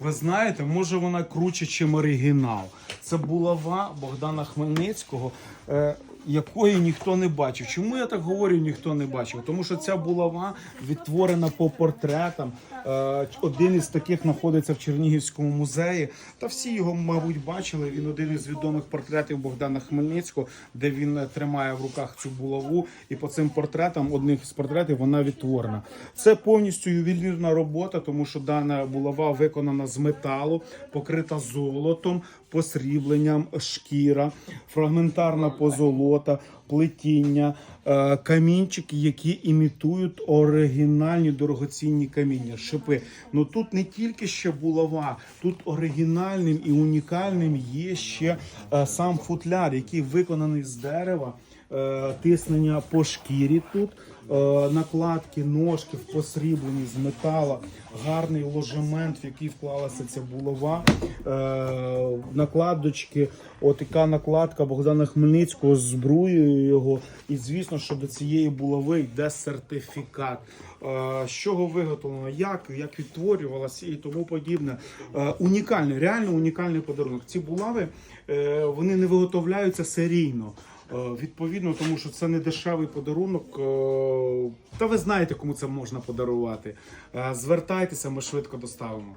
Ви знаєте, може вона круче, чим оригінал. Це булава Богдана Хмельницького, е, якої ніхто не бачив. Чому я так говорю, ніхто не бачив? Тому що ця булава відтворена по портретам. Е, один із таких знаходиться в Чернігівському музеї. Та всі його, мабуть, бачили. Він один із відомих портретів Богдана Хмельницького, де він е, тримає в руках цю булаву. І по цим портретам, одних з портретів, вона відтворена. Це повністю ювелірна робота, тому що дана булава виконана з металу, покрита золотом, посрібленням, шкіра, фрагментарна позолота, плетіння, е, камінчики, які імітують оригінальні дорогоцінні каміння, шипи. Ну тут не тільки ще булава, тут оригінальним і унікальним є ще е, сам футляр, який виконаний з дерева. Е, Тиснення по шкірі тут, накладки, ножки посріблені з метала, гарний ложемент, в який вклалася ця булава, накладочки, от яка накладка Богдана Хмельницького з збруєю його. І звісно, що до цієї булави йде сертифікат. Е, З чого виготовлено, як, як відтворювалося і тому подібне. Е, Унікальний, реально унікальний подарунок. Ці булави е, вони не виготовляються серійно. Відповідно, тому що це не дешевий подарунок. Та ви знаєте, кому це можна подарувати. Звертайтеся, ми швидко доставимо.